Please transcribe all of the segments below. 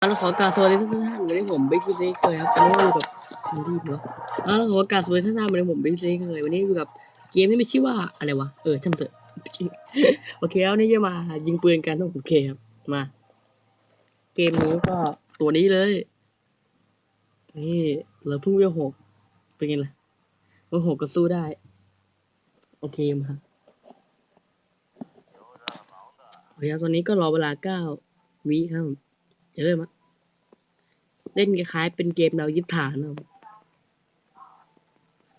เอาละขอกราบสวัสดีทุกท่านวันนี้ผมบิ๊กซีเคยครับตอนนี้อยู่กับมันรีเหรอเอาละขอกราบสวัสดีทุกท่านวันนี้ผมบิ๊กซีเคยวันนี้อยู่กับเกมที่มีชื่อว่าอะไรวะเออจำเถอะโอเคแล้วนี่จะมายิงปืนกันโอเคครับมา เกมนี้ก็ตัวนี้เลยนี่เราเพิ่งเวลหกเป็นไงล่ะเวลหกก็สู้ได้ โอเคมาโอเคครับตอนนี้ก็รอเวลาเก้าวิครับ จะเริ่มอะเล่นคล้ายๆเป็นเกมเรายึดฐานนะครับ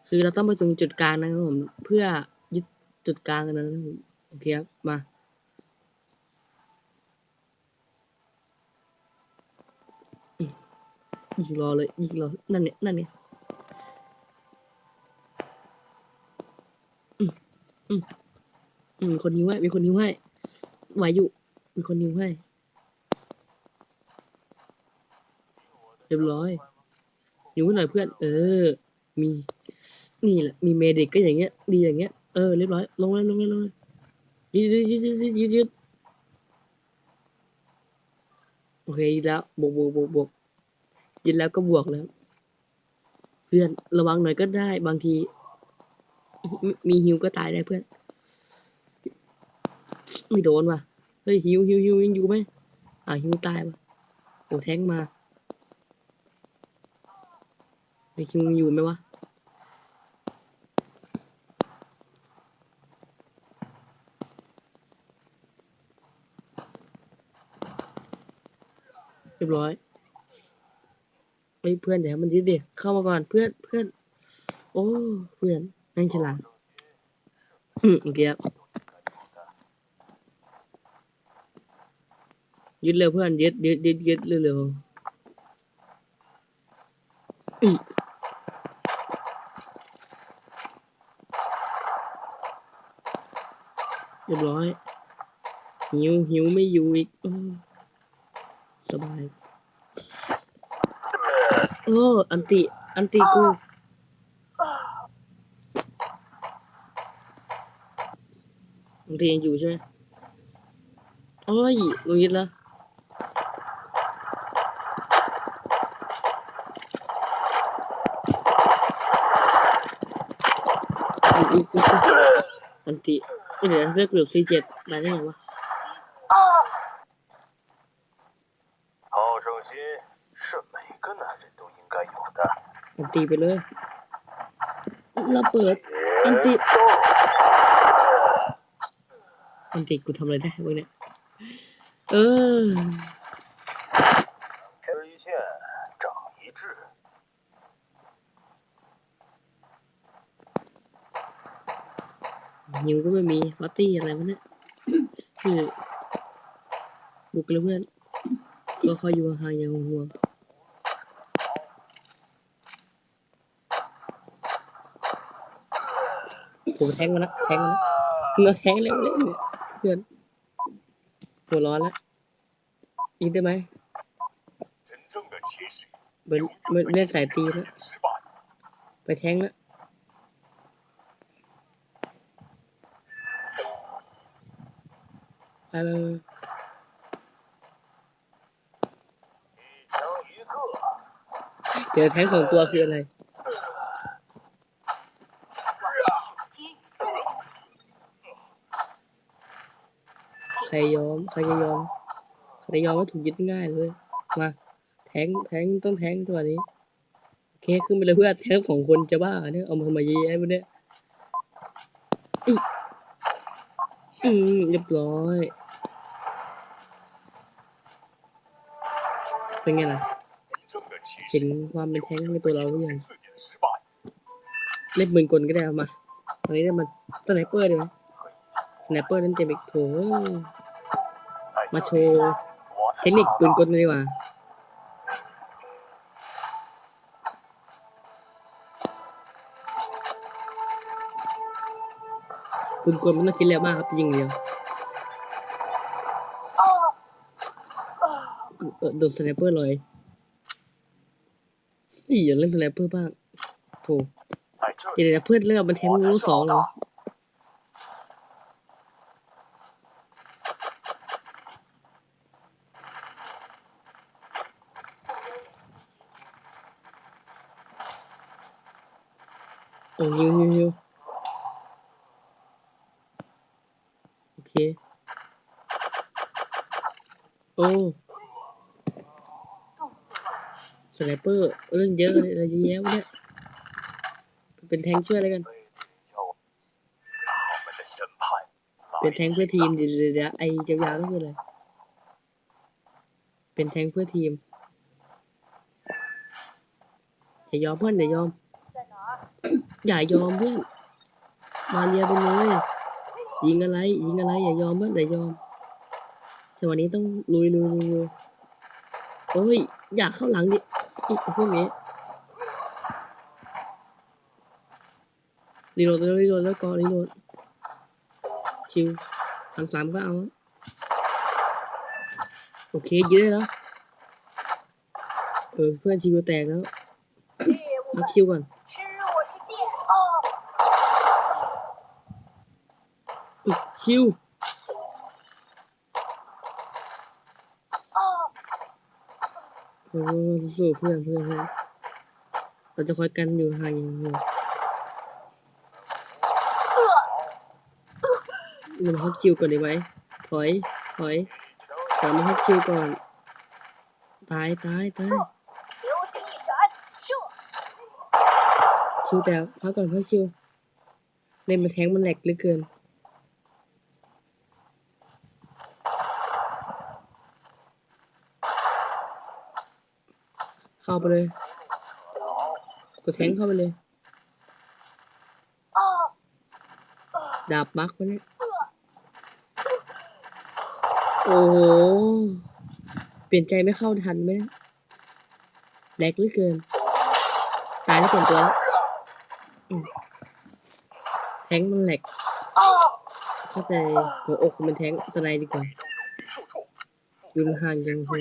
คือเราต้องไปตรงจุดกลางนะครับผมเพื่อยึดจุดกลางกันนะครับโอเคครับมายิงรอเลยยิงรอนั่นเนี่ยนั่นเนี่ยอืมอืมอืมคนนิ้วให้มีคนนิ้วให้ไหวอยู่มีคนนิ้วให้ รียบร้อยนิ้วให้หน่อยเพื่อน เออ มี นี่แหละ มีเมดิกก็อย่างเงี้ย ดีอย่างเงี้ย เออ เรียบร้อย ลงเลยลงเลยลงเลยยืดยืดยืดยืดยืดยืดโอเคยืดแล้ว บวกบวกบวกบวกยินแล้วก็บวกแล้ว เพื่อน ระวังหน่อยก็ได้ บางที มีฮิวก็ตายได้เพื่อน ไม่โดนว่ะ เฮ้ยฮิวฮิวฮิวยังอยู่ไหมอ่าฮิวตายว่ะโอ้แท้งมาไอฮิงอยู่ไหมวะเรียบร้อยเฮ้เพื่อนเดี๋ยวมันยึดดิเข้ามาก่อนเพื่อนเพื่อน โอ้เพื่อนแม่งฉลาดอืมโอเคครับยึดเร็วเพื่อนยึดยึดยึดยึดเร็วเร็วอีเรียบร้อย หิวหิวไม่อยู่อีกอสบายโอ้อันติ อันติกู อันติยังอยู่ใช่ไหมโอ้ยลงยึดแล้วอุ๊ยอุ๊ยอุ๊ยอุ๊ยอันติเอ้ยเดี๋ยวเลือกเหลือสี่เจ็ดได้ได้ไงวะ 是每个男人都应该有的。 อันติไปเลยระเบิด อันติ อันติกูทำอะไรได้บ้างเนี่ย เออ 吃一堑，长一智。 หิวก็ไม่มีปาร์ตี้อะไรวะเนี่ย คือบุกเลยเพื่อน ก็คอยอยู่ห่างอย่างห่วงผมแทงมันนะแทงมันนะเราแทงเร็วเล่นเพื่อนหัวร้อนแล้วยินได้ไหมไปเล่นสายตีแล้วไปแทงแล้วไปไป เดี๋ยวแทงสองตัวคืออะไร ใครยอม ใครจะยอม ใครยอมว่ถูกยึดง่ายเลย มา แทงแทงต้องแทงตัวนี้ โอเคขึ้นไปเลยเพื่อนแทงสองคนจะบ้าเนี่ย เอามาทำเยอะแยะเนี่ยอืมเรียบร้อย เป็นไงล่ะ เห็นความเป็นแท้งในตัวเราหรือยังเล่นมืนกลก็ได้เอามาตอนนี้ได้มาสไนเปอร์ดีไหมสไนเปอร์นั่นเจ็บอีกโถมาโชว์เทคนิคปืนกลดีกว่าคุนกลไม่ต้องคิดแล้วมากครับยิงเดียวโดนสไนเปอร์เลย อีอยางเล่นสไนเปอร์บ้างโถเดี๋ยวเพื่อนเลือกมันเทงลูกสองเหรอโอ้ยวยิยโอเค โอ้ ไนเปอร์เรื่องเยอะอะไรเยอะแยะเนี่ยเป็นแทงช่วยอะไรกัน เป็นแทงเพื่อทีมเดี๋ยวเดี๋ยวไอ้ยาวๆนั่นคืออะไรเป็นแทงเพื่อทีมอย่ายอมเพื่อนอย่ายอม อย่ายอมเพื่อนมาเรียไปเลยยิงอะไรยิงอะไร อย่ายอมเพื่อนอย่ายอมจังหวันนี้ต้องลุยลุยลุยโอ้ยอยากเข้าหลังดิ ที่พวกนี้รีโหลดแล้วรีโหลดแล้วก็รีโหลดชิวพันสามก็เอาโอเคเยอะแล้วเออเพื่อนชิวแตกแล้วนักชิวก่อนชิว โอ้สู้เพื่อนเพื่อนเราจะคอยกันอยู่ห่างอย่างเดียวมันฮักคิวก่อนได้ไหมถอย ถอยกลับมาฮักคิวก่อน ตาย ตาย ตายคิวแต่พักก่อนพักคิวเล่นมาแทงมันแหลกเหลือเกิน เข้าไปเลย กดแทงเข้าไปเลย ดาบมักไปเนี่ยโอ้โห เปลี่ยนใจไม่เข้าทันไหมเนี่ยแดกเหลือเกิน ตายแล้วเปลี่ยนตัวแทงมันแหลก เข้าใจหัวอกมันแทงสไนดีกว่ายืนห่างยังไง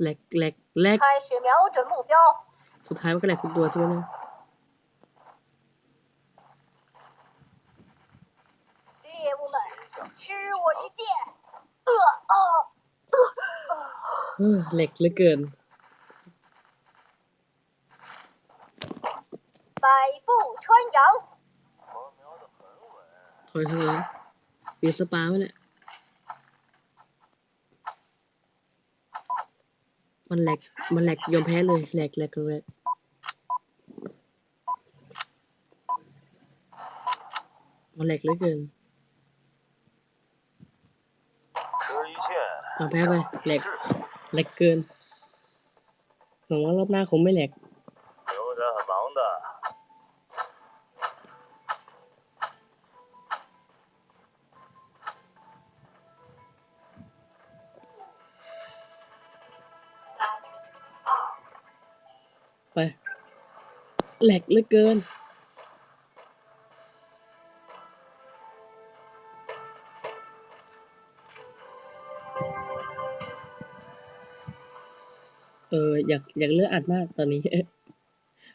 แหลกแหลกแหลก 开始瞄准目标， สุดท้ายมันก็แหลกทุกตัวใช่ไหมเนี่ย 猎物们吃我之剑！呃啊！ เฮ้อแหลกเหลือเกิน 百步穿杨，我瞄得很稳， ถอยเถอะมีสปาไหมเนี่ย มันแหลก มันแหลกยอมแพ้เลยแหลกแหลกเลยมันแหลกเหลือเกินยอมแพ้ไปแหลกแหลกเกินหวังว่ารอบหน้าคงไม่แหลก แหลกเหลือเกิน เอออยากอยากเลือกอัดมากตอนนี้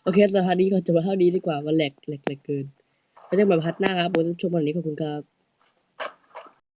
โอเคสำหรับพาร์นี้ก็จะมาเท่านี้ดีกว่ามันแหลกแหลกแหลกเกินก็จะมาพัดหน้าครับบนชมวันนี้ขอบคุณครับ